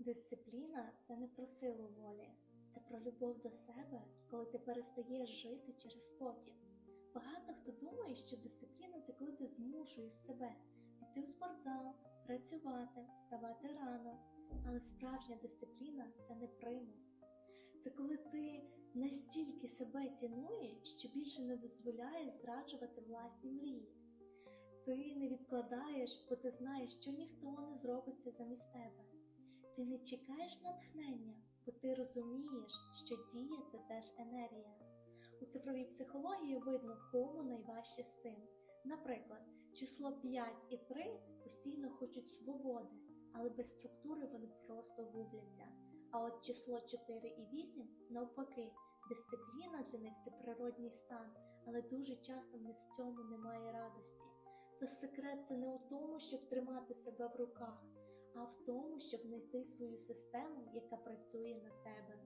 Дисципліна це не про силу волі, це про любов до себе, коли ти перестаєш жити через потім. Багато хто думає, що дисципліна це коли ти змушуєш себе піти в спортзал, працювати, вставати рано. Але справжня дисципліна це не примус. Це коли ти настільки себе цінуєш, що більше не дозволяєш зраджувати власні мрії. Ти не відкладаєш, бо ти знаєш, що ніхто не зробить це замість тебе. Ти не чекаєш натхнення, бо ти розумієш, що дія це теж енергія. У цифровій психології видно, кому найважче з цим. Наприклад, число 5 і 3 постійно хочуть свободи, але без структури вони просто губляться. А от число 4 і 8 навпаки, дисципліна для них це природній стан, але дуже часто в них в цьому немає радості. Тож секрет це не у тому, щоб тримати себе в руках, а в тому, щоб знайти свою систему, яка працює на тебе.